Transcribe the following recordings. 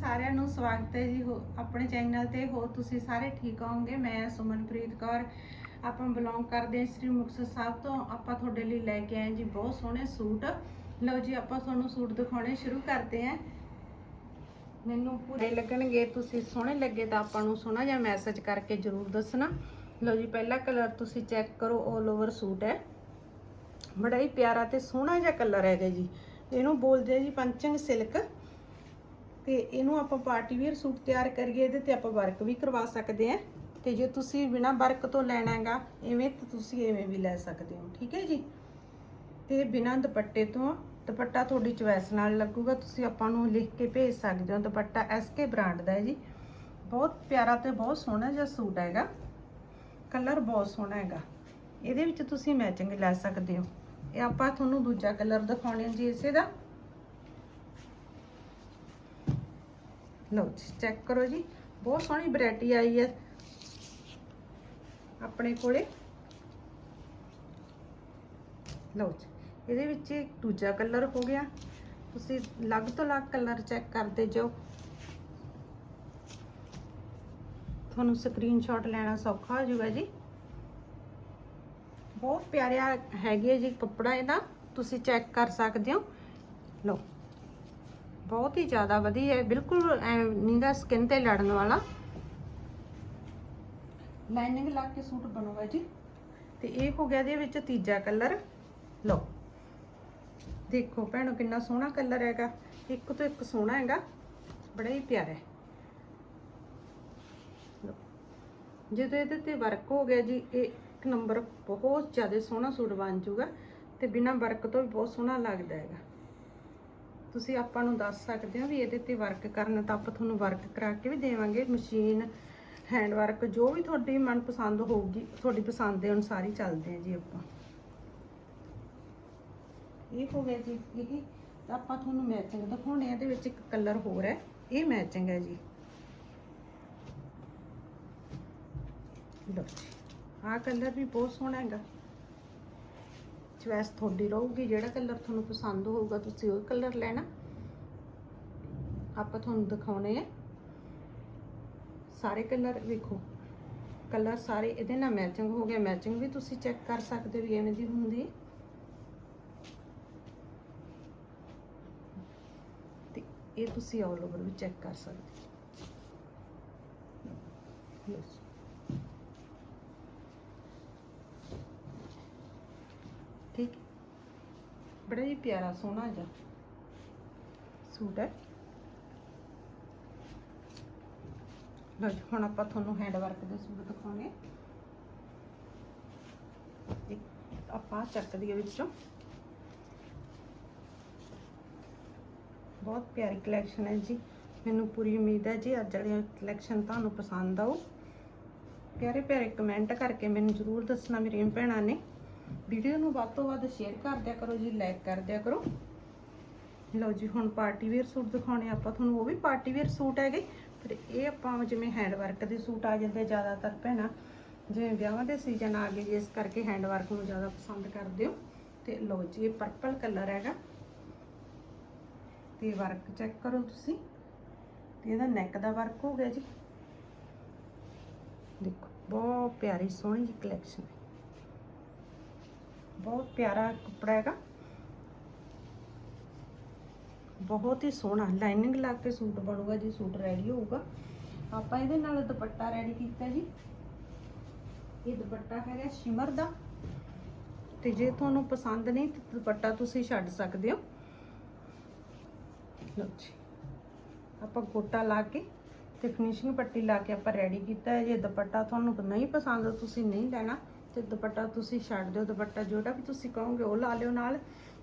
ਸਾਰਿਆਂ ਨੂੰ ਸਵਾਗਤ ਹੈ ਜੀ। ਹੋ- ਆਪਣੇ ਚੈਨਲ ਤੇ ਹੋ ਤੁਸੀਂ ਸਾਰੇ ਠੀਕ ਹੋਵੋਗੇ? ਮੈਂ ਸੁਮਨਪ੍ਰੀਤ ਕੌਰ। ਆਪਾਂ ਬਿਲੋਂਗ ਕਰਦੇ ਹਾਂ ਸ੍ਰੀ ਮੁਕਤਸਰ ਸਾਹਿਬ ਤੋਂ। ਆਪਾਂ ਤੁਹਾਡੇ ਲਈ ਲੈ ਕੇ ਆਏ ਜੀ ਬਹੁਤ ਸੋਹਣੇ ਸੂਟ। ਲਓ ਜੀ, ਆਪਾਂ ਤੁਹਾਨੂੰ ਸੂਟ ਦਿਖਾਉਣੇ ਸ਼ੁਰੂ ਕਰਦੇ ਹਾਂ। ਮੈਨੂੰ ਪੂਰੇ ਲੱਗਣਗੇ, ਤੁਸੀਂ ਸੋਹਣੇ ਲੱਗੇ ਤਾਂ ਆਪਾਂ ਨੂੰ ਸੋਹਣਾ ਜਿਹਾ ਮੈਸੇਜ ਕਰਕੇ ਜਰੂਰ ਦੱਸਣਾ। ਲਓ ਜੀ, ਪਹਿਲਾ ਕਲਰ ਤੁਸੀਂ ਚੈੱਕ ਕਰੋ 올 ਓਵਰ ਸੂਟ ਹੈ। ਬੜਾ ਹੀ ਪਿਆਰਾ ਤੇ ਸੋਹਣਾ ਜਿਹਾ ਕਲਰ ਹੈਗਾ ਜੀ। ਇਹਨੂੰ ਬੋਲਦੇ ਆ ਜੀ ਪੰਚੰਗ ਸਿਲਕ ਤੇ ਇਹਨੂੰ ਆਪਾਂ ਪਾਰਟੀ ਵੇਅਰ ਸੂਟ ਤਿਆਰ ਕਰੀਏ, ਇਹਦੇ ਤੇ ਆਪਾਂ ਵਰਕ ਵੀ ਕਰਵਾ ਸਕਦੇ ਆ ਤੇ ਜੇ ਤੁਸੀਂ ਬਿਨਾ ਵਰਕ ਤੋਂ ਲੈਣਾ ਹੈਗਾ ਐਵੇਂ ਤਾਂ ਤੁਸੀਂ ਐਵੇਂ ਵੀ ਲੈ ਸਕਦੇ ਹੋ, ਠੀਕ ਹੈ ਜੀ? ਤੇ ਬਿਨਾ ਦੁਪੱਟੇ ਤੋਂ, ਦੁਪੱਟਾ ਤੁਹਾਡੀ ਚੁਆਇਸ ਨਾਲ ਲੱਗੂਗਾ, ਤੁਸੀਂ ਆਪਾਂ ਨੂੰ ਲਿਖ ਕੇ ਭੇਜ ਸਕਦੇ ਹੋ, ਦੁਪੱਟਾ ਐਸਕੇ ਬ੍ਰਾਂਡ ਦਾ ਹੈ ਜੀ। ਬਹੁਤ ਪਿਆਰਾ ਤੇ ਬਹੁਤ ਸੋਹਣਾ ਜਿਹਾ ਸੂਟ ਹੈਗਾ। ਕਲਰ ਬਹੁਤ ਸੋਹਣਾ ਹੈਗਾ। ਇਹਦੇ ਵਿੱਚ ਤੁਸੀਂ ਮੈਚਿੰਗ ਲੈ ਸਕਦੇ ਹੋ। ਇਹ ਆਪਾਂ ਤੁਹਾਨੂੰ ਦੂਜਾ ਕਲਰ ਦਿਖਾਉਣੇ ਜੀ ਇਸੇ ਦਾ। ਲਓ ਜੀ ਚੈੱਕ ਕਰੋ ਜੀ। ਬਹੁਤ ਸੋਹਣੀ ਵੈਰਾਈਟੀ ਆਈ ਹੈ। ਆਪਣੇ ਕੋਲੇ। ਲਓ ਜੀ, ਇਹਦੇ ਵਿੱਚ ਦੂਜਾ ਕਲਰ ਹੋ ਗਿਆ। ਤੁਸੀਂ ਅਲੱਗ ਤੋਂ ਅਲੱਗ ਕਲਰ ਚੈੱਕ ਕਰਦੇ ਜਾਓ। ਤੁਹਾਨੂੰ ਸਕਰੀਨਸ਼ਾਟ ਲੈਣਾ ਸੌਖਾ ਹੋ ਜਾਊਗਾ ਜੀ। ਬਹੁਤ ਪਿਆਰਿਆ ਹੈਗੇ ਜੀ ਕੱਪੜਾ ਇਹਦਾ। ਤੁਸੀਂ ਚੈੱਕ ਕਰ ਸਕਦੇ ਹੋ। ਲਓ। ਬਹੁਤ ਹੀ ਜ਼ਿਆਦਾ ਵਧੀਆ ਹੈ ਬਿਲਕੁਲ ਨੀਂਦਾ ਸਕਿਨ ਤੇ ਲੜਨ ਵਾਲਾ। ਲਾਈਨਿੰਗ ਲਾ ਕੇ ਸੂਟ ਬਣੂਗਾ ਜੀ। ਤੇ ਇਹ ਹੋ ਗਿਆ ਇਹਦੇ ਵਿੱਚ ਤੀਜਾ ਕਲਰ ਲਓ। ਦੇਖੋ ਭੈਣੋ ਕਿੰਨਾ ਸੋਹਣਾ ਕਲਰ ਹੈਗਾ। ਇੱਕ ਤੋਂ ਇੱਕ ਸੋਹਣਾ ਹੈਗਾ। ਬੜਾ ਹੀ ਪਿਆਰਾ ਹੈ। ਜਦੋਂ ਇਹਦੇ ਤੇ ਵਰਕ ਹੋ ਗਿਆ ਜੀ ਇਹ ਇੱਕ ਨੰਬਰ ਬਹੁਤ ਜ਼ਿਆਦਾ ਸੋਹਣਾ ਸੂਟ ਬਣ ਜਾਊਗਾ ਤੇ ਬਿਨਾ ਵਰਕ ਤੋਂ ਵੀ ਬਹੁਤ ਸੋਹਣਾ ਲੱਗਦਾ ਹੈਗਾ। ਤੁਸੀਂ ਆਪਾਂ ਨੂੰ ਦੱਸ ਸਕਦੇ ਹੋ ਵੀ ਇਹਦੇ ਤੇ ਵਰਕ ਕਰਨਾ ਤਾਂ ਆਪਾਂ ਤੁਹਾਨੂੰ ਵਰਕ ਕਰਾ ਕੇ ਵੀ ਦੇਵਾਂਗੇ ਮਸ਼ੀਨ ਹੈਂਡ ਵਰਕ ਜੋ ਵੀ ਤੁਹਾਡੀ ਮਨਪਸੰਦ ਹੋਊਗੀ, ਤੁਹਾਡੀ ਪਸੰਦ ਦੇ ਅਨੁਸਾਰ ਹੀ ਚੱਲਦੇ ਆ ਜੀ ਆਪਾਂ। ਇਹ ਹੋ ਗਿਆ ਜੀ ਇਹ, ਤਾਂ ਆਪਾਂ ਤੁਹਾਨੂੰ ਮੈਚਿੰਗ ਦਿਖਾਉਣੇ ਆ, ਇਹਦੇ ਵਿੱਚ ਇੱਕ ਕਲਰ ਹੋਰ ਹੈ, ਇਹ ਮੈਚਿੰਗ ਹੈ ਜੀ। ਲਓ ਜੀ, ਆਹ ਕਲਰ ਵੀ ਬਹੁਤ ਸੋਹਣਾ ਹੈਗਾ। ਚੁਆਇਸ ਤੁਹਾਡੀ ਰਹੂਗੀ, ਜਿਹੜਾ ਕਲਰ ਤੁਹਾਨੂੰ ਪਸੰਦ ਹੋਊਗਾ ਤੁਸੀਂ ਉਹ ਕਲਰ ਲੈਣਾ। ਆਪਾਂ ਤੁਹਾਨੂੰ ਦਿਖਾਉਣੇ ਆ। ਸਾਰੇ ਕਲਰ ਵੇਖੋ। ਕਲਰ ਸਾਰੇ ਇਹਦੇ ਨਾਲ ਮੈਚਿੰਗ ਹੋ ਗਿਆ। ਮੈਚਿੰਗ ਵੀ ਤੁਸੀਂ ਚੈੱਕ ਕਰ ਸਕਦੇ ਹੋ ਵੀ ਐਵੇਂ ਦੀ ਹੁੰਦੀ ਹੈ। ਤੇ ਇਹ ਤੁਸੀਂ ਆਲ ਓਵਰ ਵੀ ਚੈੱਕ ਕਰ ਸਕਦੇ ਹੋ ਲਓ ਜੀ। ਠੀਕ ਹੈ। ਬੜਾ ਹੀ ਪਿਆਰਾ ਸੋਹਣਾ ਜਿਹਾ ਸੂਟ ਹੈ। ਲਓ ਜੀ, ਹੁਣ ਆਪਾਂ ਤੁਹਾਨੂੰ ਹੈਂਡ ਵਰਕ ਦੇ ਸੂਟ ਦਿਖਾਉਣੇ। ਇੱਕ ਆਪਾਂ ਚੱਕ ਦੀ ਵਿੱਚੋਂ। ਬਹੁਤ ਪਿਆਰੀ ਕਲੈਕਸ਼ਨ ਹੈ ਜੀ। ਮੈਨੂੰ ਪੂਰੀ ਉਮੀਦ ਹੈ ਜੀ ਅੱਜ ਵਾਲੀ ਕਲੈਕਸ਼ਨ ਤੁਹਾਨੂੰ ਪਸੰਦ ਆਊ। ਪਿਆਰੇ ਪਿਆਰੇ ਕਮੈਂਟ ਕਰਕੇ ਮੈਨੂੰ ਜ਼ਰੂਰ ਦੱਸਣਾ ਮੇਰੀਆਂ ਭੈਣਾਂ ਨੇ। ਵੀਡੀਓ ਨੂੰ ਵੱਧ ਤੋਂ ਵੱਧ ਸ਼ੇਅਰ ਕਰ ਦਿਆ ਕਰੋ ਜੀ ਲਾਈਕ ਕਰ ਦਿਆ ਕਰੋ। ਲਓ ਜੀ, ਹੁਣ ਪਾਰਟੀ ਵੇਅਰ ਸੂਟ ਦਿਖਾਉਣੇ ਆਪਾਂ ਤੁਹਾਨੂੰ, ਉਹ ਵੀ ਪਾਰਟੀ ਵੇਅਰ ਸੂਟ ਹੈਗੇ। ਪਰ ਇਹ ਆਪਾਂ ਜਿਵੇਂ ਹੈਂਡ ਵਰਕ ਦੇ ਸੂਟ ਆ ਜਾਂਦੇ ਜ਼ਿਆਦਾਤਰ ਭੈਣਾਂ, ਜਿਵੇਂ ਵਿਆਹਾਂ ਦੇ ਸੀਜ਼ਨ ਆ ਗਏ ਜੀ, ਇਸ ਕਰਕੇ ਹੈਂਡ ਵਰਕ ਨੂੰ ਜ਼ਿਆਦਾ ਪਸੰਦ ਕਰਦੇ ਹੋ। ਤੇ ਲਓ ਜੀ, ਇਹ ਪਰਪਲ ਕਲਰ ਹੈਗਾ। ਤੇ ਵਰਕ ਚੈੱਕ ਕਰੋ ਤੁਸੀਂ। ਤੇ ਇਹਦਾ ਨੈਕ ਦਾ ਵਰਕ ਹੋ ਗਿਆ ਜੀ। ਦੇਖੋ, ਬਹੁਤ ਪਿਆਰੀ, ਸੋਹਣੀ ਜੀ ਕਲੈਕਸ਼ਨ ਹੈ। ਬਹੁਤ ਪਿਆਰਾ ਕੱਪੜਾ ਹੈਗਾ ਬਹੁਤ ਹੀ ਸੋਹਣਾ ਲਾਈਨਿੰਗ ਲਾ ਕੇ ਸੂਟ ਬਣੂਗਾ ਜੀ ਸੂਟ ਰੈਡੀ ਹੋਊਗਾ ਆਪਾਂ ਇਹਦੇ ਨਾਲ ਦੁਪੱਟਾ ਰੈਡੀ ਕੀਤਾ ਜੀ ਇਹ ਦੁਪੱਟਾ ਹੈਗਾ ਸ਼ਿਮਰ ਦਾ ਤੇ ਜੇ ਤੁਹਾਨੂੰ ਪਸੰਦ ਨਹੀਂ ਤੇ ਦੁਪੱਟਾ ਤੁਸੀਂ ਛੱਡ ਸਕਦੇ ਹੋ ਲਓ ਜੀ ਆਪਾਂ ਗੋਟਾ ਲਾ ਕੇ ਤੇ ਫਿਨਿਸ਼ਿੰਗ ਪੱਟੀ ਲਾ ਕੇ ਆਪਾਂ ਰੈਡੀ ਕੀਤਾ ਹੈ ਜੇ ਦੁਪੱਟਾ ਤੁਹਾਨੂੰ ਨਹੀਂ ਪਸੰਦ ਤੁਸੀਂ ਨਹੀਂ ਲੈਣਾ ਤੇ ਦੁਪੱਟਾ ਤੁਸੀਂ ਛੱਡ ਦਿਓ, ਦੁਪੱਟਾ ਜਿਹੜਾ ਵੀ ਤੁਸੀਂ ਕਹੋਗੇ ਉਹ ਲਾ ਲਿਓ ਨਾਲ।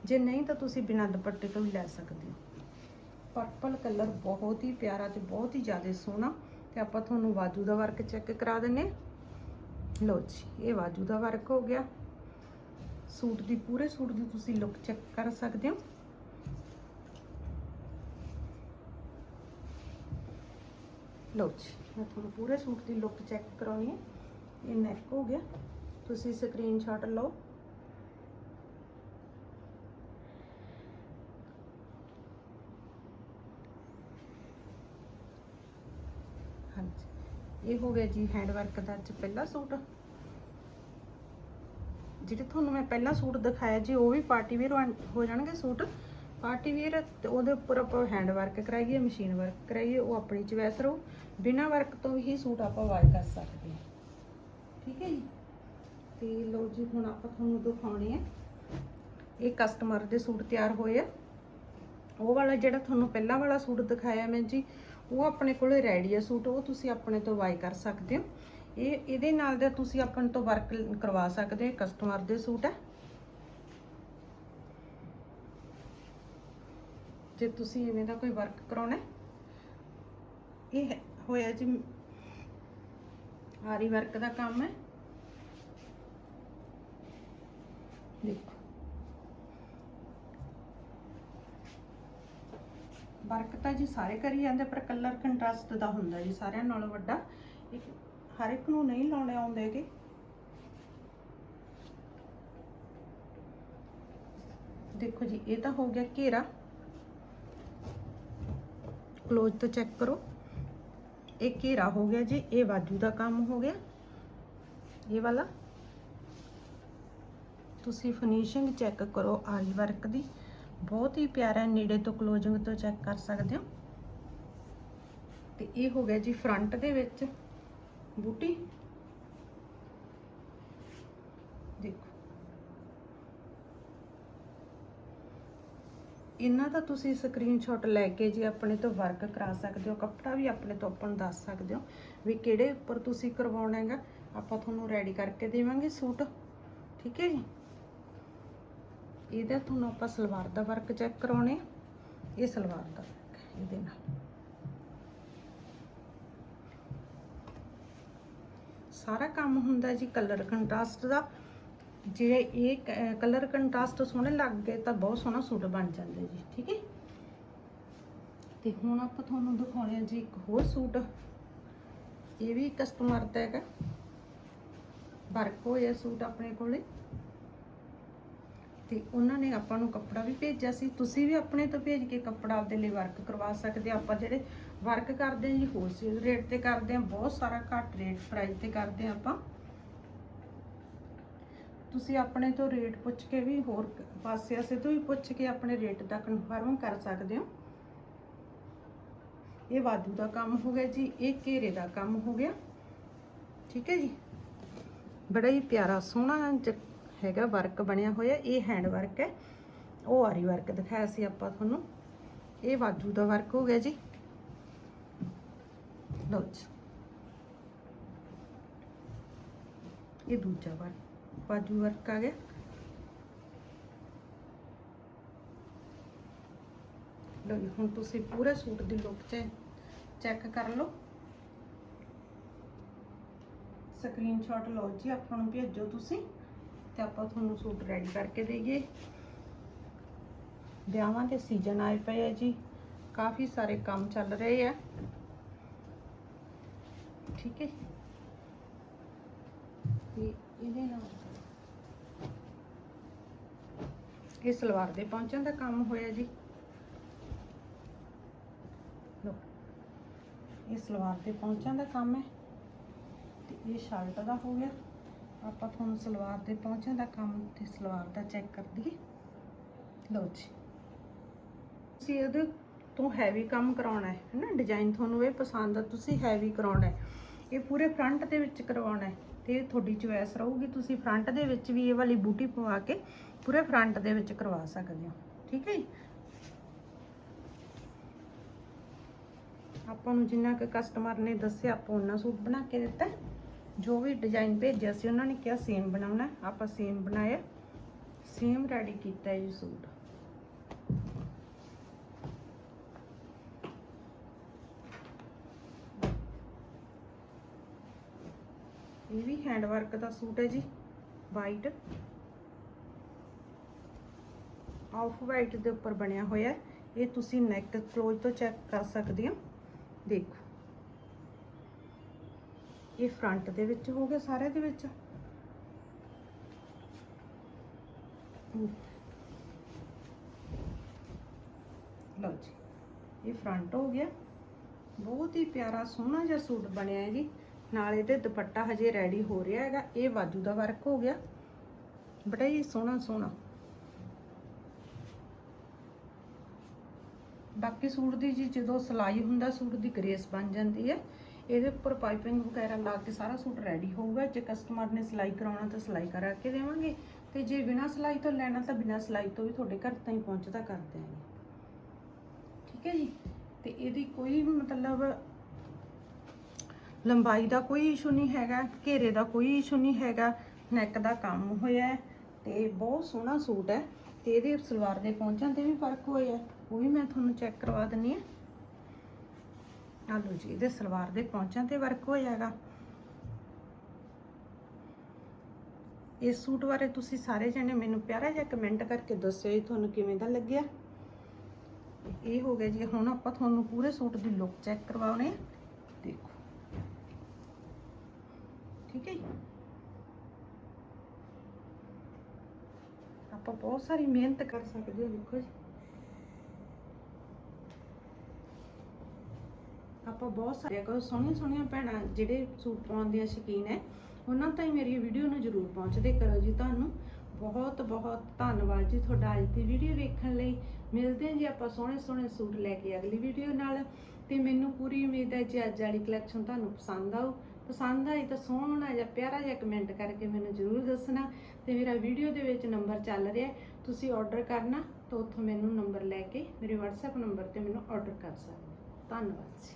ਜੇ ਨਹੀਂ ਤਾਂ ਤੁਸੀਂ ਬਿਨਾਂ ਦੁਪੱਟੇ ਤੋਂ ਵੀ ਲੈ ਸਕਦੇ ਹੋ। ਪਰਪਲ ਕਲਰ ਬਹੁਤ ਹੀ ਪਿਆਰਾ ਤੇ ਬਹੁਤ ਹੀ ਜ਼ਿਆਦਾ ਸੋਹਣਾ। ਤੇ ਆਪਾਂ ਤੁਹਾਨੂੰ ਬਾਜੂ ਦਾ ਵਰਕ ਚੈੱਕ ਕਰਾ ਦਿੰਨੇ ਹਾਂ। ਲਓ ਜੀ, ਇਹ ਬਾਜੂ ਦਾ ਵਰਕ ਹੋ ਗਿਆ। ਸੂਟ ਦੀ, ਪੂਰੇ ਸੂਟ ਦੀ ਤੁਸੀਂ ਲੁੱਕ ਚੈੱਕ ਕਰ ਸਕਦੇ ਹੋ। ਲਓ ਜੀ, ਮੈਂ ਤੁਹਾਨੂੰ ਪੂਰੇ ਸੂਟ ਦੀ ਲੁੱਕ ਚੈੱਕ ਕਰਾਉਣੀ ਹੈ। ਇਹ ਨੈਕ ਹੋ ਗਿਆ। ਤੁਸੀਂ ਸਕਰੀਨਸ਼ਾਟ ਲਓ। ਹਾਂਜੀ। ਇਹ ਹੋ ਗਿਆ ਜੀ ਹੈਂਡ ਵਰਕ ਦਾ ਅੱਜ ਪਹਿਲਾ ਸੂਟ। ਜਿਹੜੇ ਤੁਹਾਨੂੰ ਮੈਂ ਪਹਿਲਾ ਸੂਟ ਦਿਖਾਇਆ ਜੀ, ਉਹ ਵੀ ਪਾਰਟੀ ਵੇਅਰ ਹੋ ਜਾਣਗੇ ਸੂਟ। ਪਾਰਟੀ ਵੇਅਰ ਤੇ ਉਹਦੇ ਉੱਪਰ ਆਪਾਂ ਹੈਂਡ ਵਰਕ ਕਰਾਈਏ ਮਸ਼ੀਨ ਵਰਕ ਕਰਾਈਏ, ਉਹ ਆਪਣੀ ਚੁਆਇਸ ਰਹੂ। ਬਿਨਾ ਵਰਕ ਤੋਂ ਹੀ ਸੂਟ ਆਪਾਂ ਵਾਸ਼ ਕਰ ਸਕਦੇ ਹਾਂ। ਠੀਕ ਹੈ ਜੀ? ਤੇ ਲੋ ਜੀ, ਹੁਣ ਆਪਾਂ ਤੁਹਾਨੂੰ ਦਿਖਾਉਣੇ ਆ। ਇਹ ਕਸਟਮਰ ਦੇ ਸੂਟ ਤਿਆਰ ਹੋਏ ਆ। ਉਹ ਵਾਲਾ ਜਿਹੜਾ ਤੁਹਾਨੂੰ ਪਹਿਲਾਂ ਵਾਲਾ ਸੂਟ ਦਿਖਾਇਆ ਮੈਂ ਜੀ, ਉਹ ਆਪਣੇ ਕੋਲੇ ਰੈਡੀ ਆ ਸੂਟ, ਉਹ ਤੁਸੀਂ ਆਪਣੇ ਤੋਂ ਬਾਈ ਕਰ ਸਕਦੇ ਹੋ। ਇਹ, ਇਹਦੇ ਨਾਲ ਦਾ ਤੁਸੀਂ ਆਪਣੇ ਤੋਂ ਵਰਕ ਕਰਵਾ ਸਕਦੇ ਹੋ ਕਸਟਮਰ ਦੇ ਸੂਟ ਹੈ ਜੇ ਤੁਸੀਂ ਇਵੇਂ ਦਾ ਕੋਈ ਵਰਕ ਕਰਾਉਣਾ ਇਹ ਹੈ- ਹੋਇਆ ਜੀ, ਆਰੀ ਵਰਕ ਦਾ ਕੰਮ ਹੈ। ਦੇਖੋ। ਵਰਕ ਤਾਂ ਜੀ ਸਾਰੇ ਕਰੀ ਜਾਂਦੇ, ਪਰ ਕਲਰ ਕੰਟਰਾਸਟ ਦਾ ਹੁੰਦਾ ਜੀ, ਸਾਰਿਆਂ ਨਾਲੋਂ ਵੱਡਾ। ਇੱਕ ਹਰ ਇੱਕ ਨੂੰ ਨਹੀਂ ਲਾਉਣੇ ਆਉਂਦੇਗੇ ਦੇਖੋ ਜੀ, ਇਹ ਤਾਂ ਹੋ ਗਿਆ ਘੇਰਾ। ਕਲੋਜ਼ ਤੋਂ ਚੈੱਕ ਕਰੋ। ਇਹ ਘੇਰਾ ਹੋ ਗਿਆ ਜੀ, ਇਹ ਬਾਜੂ ਦਾ ਕੰਮ ਹੋ ਗਿਆ। ਇਹ ਵਾਲਾ। ਤੁਸੀਂ ਫਿਨਿਸ਼ਿੰਗ ਚੈੱਕ ਕਰੋ ਆਰੀ ਵਰਕ ਦੀ। ਬਹੁਤ ਹੀ ਪਿਆਰਾ ਨੇੜੇ ਤੋਂ ਕਲੋਜ਼ਿੰਗ ਤੋਂ ਚੈੱਕ ਕਰ ਸਕਦੇ ਹੋ। ਤੇ ਇਹ ਹੋ ਗਿਆ ਜੀ ਫਰੰਟ ਦੇ ਵਿੱਚ। ਬੂਟੀ। ਦੇਖੋ। ਇਹਨਾਂ ਦਾ ਤੁਸੀਂ ਸਕਰੀਨਸ਼ਾਟ ਲੈ ਕੇ ਜੀ ਆਪਣੇ ਤੋਂ ਵਰਕ ਕਰਾ ਸਕਦੇ ਹੋ। ਕੱਪੜਾ ਵੀ ਆਪਣੇ ਤੋਂ ਆਪਾਂ ਨੂੰ ਦੱਸ ਸਕਦੇ ਹੋ ਵੀ ਕਿਹੜੇ ਉੱਪਰ ਤੁਸੀਂ ਕਰਵਾਉਣਾ ਹੈਗਾ। ਆਪਾਂ ਤੁਹਾਨੂੰ ਰੈਡੀ ਕਰਕੇ ਦੇਵਾਂਗੇ ਸੂਟ। ਠੀਕ ਹੈ ਜੀ? ਇਹਦਾ ਤੁਹਾਨੂੰ ਆਪਾਂ ਸਲਵਾਰ ਦਾ ਵਰਕ ਚੈੱਕ ਕਰਾਉਣੇ ਇਹ ਸਲਵਾਰ ਦਾ work ਇਹਦੇ ਨਾਲ। ਸਾਰਾ ਕੰਮ ਹੁੰਦਾ ਜੀ ਕਲਰ ਕੰਟਰਾਸਟ ਦਾ। ਜੇ ਇਹ ਕਲਰ ਕੰਟਰਾਸਟ ਸੋਹਣੇ ਲੱਗ ਗਏ ਤਾਂ ਬਹੁਤ ਸੋਹਣਾ ਸੂਟ ਬਣ ਜਾਂਦਾ ਜੀ, ਠੀਕ ਹੈ? ਤੇ ਹੁਣ ਆਪਾਂ ਤੁਹਾਨੂੰ ਦਿਖਾਉਣੇ ਆ ਜੀ ਇੱਕ ਹੋਰ ਸੂਟ। ਇਹ ਵੀ ਕਸਟਮਰ ਦਾ ਹੈਗਾ। ਵਰਕ ਹੋਇਆ ਸੂਟ ਆਪਣੇ ਕੋਲੇ। ਤੇ ਉਹਨਾਂ ਨੇ ਆਪਾਂ ਨੂੰ ਕੱਪੜਾ ਵੀ ਭੇਜਿਆ ਸੀ। ਤੁਸੀਂ ਵੀ ਆਪਣੇ ਤੋਂ ਭੇਜ ਕੇ ਕੱਪੜਾ ਆਪਦੇ ਲਈ ਵਰਕ ਕਰਵਾ ਸਕਦੇ ਆ। ਆਪਾਂ ਜਿਹੜੇ ਵਰਕ ਕਰਦੇ ਆ ਜੀ ਹੋਲਸੇਲ ਰੇਟ ਤੇ ਕਰਦੇ ਆ। ਬਹੁਤ ਸਾਰਾ ਘੱਟ ਰੇਟ ਪ੍ਰਾਈਸ ਤੇ ਕਰਦੇ ਆ ਆਪਾਂ। ਤੁਸੀਂ ਆਪਣੇ ਤੋਂ ਰੇਟ ਪੁੱਛ ਕੇ ਵੀ ਹੋਰ ਪਾਸੇ ਆਸੇ ਤੋਂ ਵੀ ਪੁੱਛ ਕੇ ਆਪਣੇ ਰੇਟ ਦਾ ਕਨਫਰਮ ਕਰ ਸਕਦੇ ਹੋ। ਇਹ ਵਾਧੂ ਦਾ ਕੰਮ ਹੋ ਗਿਆ ਜੀ, ਇਹ ਘੇਰੇ ਦਾ ਕੰਮ ਹੋ ਗਿਆ। ਠੀਕ ਹੈ ਜੀ। ਬੜਾ ਹੀ ਪਿਆਰਾ ਸੋਹਣਾ ਹੈਗਾ ਵਰਕ ਬਣਿਆ ਹੋਇਆ, ਇਹ ਹੈਂਡ ਵਰਕ ਹੈ। ਉਹ ਆਰੀ ਵਰਕ ਦਿਖਾਇਆ ਸੀ ਆਪਾਂ ਤੁਹਾਨੂੰ। ਇਹ ਵਾਜੂ ਦਾ ਵਰਕ ਹੋ ਗਿਆ ਜੀ। ਲਓ ਜੀ। ਇਹ ਦੂਜਾ ਵਰਕ ਬਾਜੂ ਵਰਕ ਆ ਗਿਆ। ਲਓ ਜੀ, ਹੁਣ ਤੁਸੀਂ ਪੂਰੇ ਸੂਟ ਦੀ ਲੁੱਕ ਚ ਚੈੱਕ ਕਰ ਲਓ। ਸਕਰੀਨਸ਼ਾਟ ਲਓ ਜੀ, ਆਪਾਂ ਨੂੰ ਭੇਜੋ ਤੁਸੀਂ। ਤੇ ਆਪਾਂ ਤੁਹਾਨੂੰ ਸੂਟ ਰੈਡੀ ਕਰਕੇ ਦੇਈਏ। ਵਿਆਹਾਂ ਦੇ ਸੀਜ਼ਨ ਆਏ ਪਏ ਆ ਜੀ। ਕਾਫੀ ਸਾਰੇ ਕੰਮ ਚੱਲ ਰਹੇ ਆ। ਠੀਕ ਹੈ ਤੇ ਇਹਦੇ ਨਾਲ ਇਹ ਸਲਵਾਰ ਦੇ ਪਹੁੰਚਣ ਦਾ ਕੰਮ ਹੋਇਆ ਜੀ। ਲਓ, ਇਹ ਸਲਵਾਰ ਦੇ ਪਹੁੰਚਣ ਦਾ ਕੰਮ ਹੈ ਤੇ ਇਹ ਸ਼ਰਟ ਦਾ ਹੋ ਗਿਆ। ਆਪਾਂ ਤੁਹਾਨੂੰ ਸਲਵਾਰ ਦੇ ਪਹੁੰਚਣ ਦਾ ਕੰਮ ਤੇ ਸਲਵਾਰ ਦਾ ਚੈੱਕ ਕਰ ਦਈਏ। ਲਓ ਜੀ। ਤੁਸੀਂ ਇਹਦੇ ਤੋਂ ਹੈਵੀ ਕੰਮ ਕਰਾਉਣਾ ਹੈ, ਹੈਨਾ? ਡਿਜ਼ਾਈਨ ਤੁਹਾਨੂੰ ਇਹ ਪਸੰਦ ਆ, ਤੁਸੀਂ ਹੈਵੀ ਕਰਾਉਣਾ ਹੈ। ਇਹ ਪੂਰੇ ਫਰੰਟ ਦੇ ਵਿੱਚ ਕਰਵਾਉਣਾ ਹੈ ਤੇ ਤੁਹਾਡੀ ਚੁਆਇਸ ਰਹੂਗੀ। ਤੁਸੀਂ ਫਰੰਟ ਦੇ ਵਿੱਚ ਵੀ ਇਹ ਵਾਲੀ ਬੂਟੀ ਪਵਾ ਕੇ ਪੂਰੇ ਫਰੰਟ ਦੇ ਵਿੱਚ ਕਰਵਾ ਸਕਦੇ ਹੋ। ਠੀਕ ਹੈ ਜੀ? ਆਪਾਂ ਨੂੰ ਜਿੰਨਾ ਕਿ ਕਸਟਮਰ ਨੇ ਦੱਸਿਆ, ਆਪਾਂ ਉਹਨਾਂ ਸੂਟ ਬਣਾ ਕੇ ਦਿੱਤਾ ਜੋ ਵੀ ਡਿਜ਼ਾਈਨ ਭੇਜਿਆ ਸੀ, ਉਹਨਾਂ ਨੇ ਕਿਹਾ ਸੇਮ ਬਣਾਉਣਾ ਆਪਾਂ ਸੇਮ ਬਣਾਇਆ। ਸੇਮ ਰੈਡੀ ਕੀਤਾ ਜੀ ਸੂਟ। ਇਹ ਵੀ ਹੈਂਡ ਵਰਕ ਦਾ ਸੂਟ ਹੈ ਜੀ। ਵਾਈਟ ਆਫ ਵਾਈਟ ਦੇ ਉੱਪਰ ਬਣਿਆ ਹੋਇਆ ਇਹ ਤੁਸੀਂ ਨੈਕ ਕਲੋਜ਼ ਤੋਂ ਚੈੱਕ ਕਰ ਸਕਦੇ ਹੋ। ਦੇਖੋ। ਇਹ ਫਰੰਟ ਦੇ ਵਿੱਚ ਹੋ ਗਿਆ ਸਾਰੇ ਦੇ ਵਿੱਚ? ਲਓ ਜੀ, ਇਹ ਫਰੰਟ ਹੋ ਗਿਆ। ਬਹੁਤ ਹੀ ਪਿਆਰਾ, ਸੋਹਣਾ ਜਿਹਾ ਸੂਟ ਬਣਿਆ ਹੈ ਜੀ। ਨਾਲ ਇਹਦੇ ਦੁਪੱਟਾ ਹਜੇ ਰੈਡੀ ਹੋ ਰਿਹਾ ਹੈਗਾ। ਇਹ ਬਾਜੂ ਦਾ ਵਰਕ ਹੋ ਗਿਆ। ਬੜਾ ਹੀ ਸੋਹਣਾ ਸੋਹਣਾ। ਬਾਕੀ ਸੂਟ ਦੀ ਜੀ ਜਦੋਂ ਸਿਲਾਈ ਹੁੰਦਾ, ਸੂਟ ਦੀ ਗ੍ਰੇਸ ਬਣ ਜਾਂਦੀ ਹੈ। ਇਹਦੇ ਉੱਪਰ ਪਾਈਪਿੰਗ ਵਗੈਰਾ ਲਾ ਕੇ ਸਾਰਾ ਸੂਟ ਰੈਡੀ ਹੋਊਗਾ। ਜੇ ਕਸਟਮਰ ਨੇ ਸਿਲਾਈ ਕਰਾਉਣਾ ਤਾਂ ਸਿਲਾਈ ਕਰਾ ਕੇ ਦੇਵਾਂਗੇ। ਤੇ ਜੇ ਬਿਨਾਂ ਸਿਲਾਈ ਤੋਂ ਲੈਣਾ ਤਾਂ ਬਿਨਾਂ ਸਿਲਾਈ ਤੋਂ ਵੀ ਤੁਹਾਡੇ ਘਰ ਤਾਈਂ ਪਹੁੰਚਦਾ ਕਰ ਦਿਆਂਗੇ। ਠੀਕ ਹੈ ਜੀ? ਤੇ ਇਹਦੀ ਕੋਈ ਮਤਲਬ ਲੰਬਾਈ ਦਾ ਕੋਈ ਇਸ਼ੂ ਨਹੀਂ ਹੈਗਾ, ਘੇਰੇ ਦਾ ਕੋਈ ਇਸ਼ੂ ਨਹੀਂ ਹੈਗਾ ਨੈਕ ਦਾ ਕੰਮ ਹੋਇਆ ਤੇ ਬਹੁਤ ਸੋਹਣਾ ਸੂਟ ਹੈ ਤੇ ਇਹਦੇ ਸਲਵਾਰ ਦੇ ਪਹੁੰਚਣ ਤੇ ਵੀ ਫ਼ਰਕ ਹੋਇਆ ਉਹ ਵੀ ਮੈਂ ਤੁਹਾਨੂੰ ਚੈੱਕ ਕਰਵਾ ਦਿੰਨੀ ਆ ਆ ਲਓ ਜੀ ਇਹਦੇ ਸਲਵਾਰ ਦੇ ਪਹੁੰਚਾਂ ਤੇ ਵਰਕ ਹੋਇਆ ਇਸ ਸੂਟ ਬਾਰੇ ਤੁਸੀਂ ਸਾਰੇ ਜਣੇ ਮੈਨੂੰ ਪਿਆਰਾ ਜਿਹਾ ਕਮੈਂਟ ਕਰਕੇ ਦੱਸਿਓ ਜੀ ਤੁਹਾਨੂੰ ਕਿਵੇਂ ਦਾ ਲੱਗਿਆ। ਇਹ ਹੋ ਗਿਆ ਜੀ, ਹੁਣ ਆਪਾਂ ਤੁਹਾਨੂੰ ਪੂਰੇ ਸੂਟ ਦੀ ਲੁੱਕ ਚੈੱਕ ਕਰਵਾਉਣੇ ਦੇਖੋ। ਠੀਕ ਹੈ ਆਪਾਂ ਬਹੁਤ ਸਾਰੀ ਮਿਹਨਤ ਕਰ ਸਕਦੇ ਹੋ, ਦੇਖੋ ਜੀ। ਆਪਾਂ ਬਹੁਤ ਸਾਰੇ ਕੋ ਸੋਹਣੀਆਂ ਸੋਹਣੀਆਂ ਭੈਣਾਂ ਜਿਹੜੇ ਸੂਟ ਪਾਉਣ ਦੀਆਂ ਸ਼ੌਕੀਨ ਹੈ ਉਹਨਾਂ ਤਾਈਂ ਮੇਰੀ ਵੀਡੀਓ ਨੂੰ ਜਰੂਰ ਪਹੁੰਚਦੇ ਕਰੋ ਜੀ ਤੁਹਾਨੂੰ। ਬਹੁਤ ਬਹੁਤ ਧੰਨਵਾਦ ਜੀ ਤੁਹਾਡਾ ਅੱਜ ਦੀ ਵੀਡੀਓ ਵੇਖਣ ਲਈ। ਮਿਲਦੇ ਹਾਂ ਜੀ ਆਪਾਂ ਸੋਹਣੇ ਸੋਹਣੇ ਸੂਟ ਲੈ ਕੇ ਅਗਲੀ ਵੀਡੀਓ ਨਾਲ। ਤੇ ਮੈਨੂੰ ਪੂਰੀ ਉਮੀਦ ਹੈ ਜੀ ਅੱਜ ਵਾਲੀ ਕਲੈਕਸ਼ਨ ਤੁਹਾਨੂੰ ਪਸੰਦ ਆਊ। ਪਸੰਦ ਆਈ ਤਾਂ ਸੋਹਣਾ ਜਾਂ ਪਿਆਰਾ ਜਿਹਾ ਕਮੈਂਟ ਕਰਕੇ ਮੈਨੂੰ ਜਰੂਰ ਦੱਸਣਾ। ਤੇ ਮੇਰਾ ਵੀਡੀਓ ਦੇ ਵਿੱਚ ਨੰਬਰ ਚੱਲ ਰਿਹਾ ਤੁਸੀਂ ਆਰਡਰ ਕਰਨਾ ਤਾਂ ਉੱਥੋਂ ਮੈਨੂੰ ਨੰਬਰ ਲੈ ਕੇ, ਮੇਰੇ WhatsApp ਨੰਬਰ ਤੇ ਮੈਨੂੰ ਆਰਡਰ ਕਰ ਸਕਦੇ ਧੰਨਵਾਦ ਜੀ।